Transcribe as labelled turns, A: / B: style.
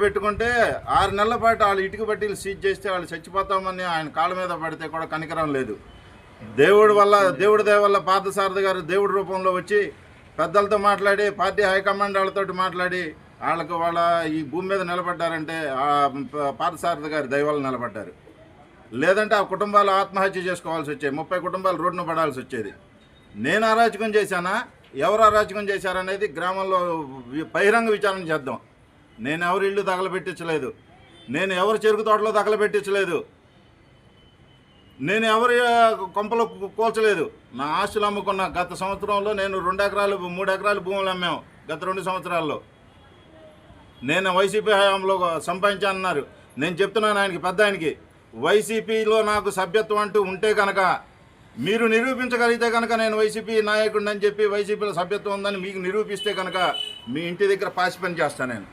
A: పెట్టుకుంటే ఆరు నెలల పాటు వాళ్ళు ఇటుక బట్టీలు సీజ్ చేస్తే వాళ్ళు చచ్చిపోతామని ఆయన కాళ్ళ మీద పడితే కూడా కనికరం లేదు. దేవుడి వల్ల దేవుడి దయ వల్ల పార్థసారథి గారు దేవుడి రూపంలో వచ్చి పెద్దలతో మాట్లాడి పార్టీ హైకమాండ్ వాళ్ళతో మాట్లాడి వాళ్ళకు వాళ్ళ ఈ భూమి మీద నిలబడ్డారంటే ఆ పార్థసారథి గారి దైవాలు నిలబడ్డారు. లేదంటే ఆ కుటుంబాలు ఆత్మహత్య చేసుకోవాల్సి వచ్చేది. ముప్పై కుటుంబాలు రోడ్డున పడాల్సి వచ్చేది. నేను అరాచకం చేశానా? ఎవరు అరాచకం చేశారనేది గ్రామంలో బహిరంగ విచారణ చేద్దాం. నేను ఎవరి ఇల్లు తగలబెట్టించలేదు. నేను ఎవరి చెరుకు తోటలో తగలబెట్టించలేదు. నేను ఎవరి కొంపలో కూల్చలేదు. నా ఆస్తులు అమ్ముకున్న గత సంవత్సరంలో నేను రెండు ఎకరాలు మూడు ఎకరాలు భూములు అమ్మాము గత రెండు సంవత్సరాల్లో. నేను వైసీపీ హయాంలో సంపాదించానన్నారు. నేను చెప్తున్నాను ఆయనకి పెద్ద ఆయనకి వైసీపీలో నాకు సభ్యత్వం అంటూ ఉంటే కనుక మీరు నిరూపించగలిగితే కనుక నేను వైసీపీ నాయకుడిని అని చెప్పి వైసీపీలో సభ్యత్వం ఉందని మీకు నిరూపిస్తే కనుక మీ ఇంటి దగ్గర పాసి పని చేస్తాను నేను.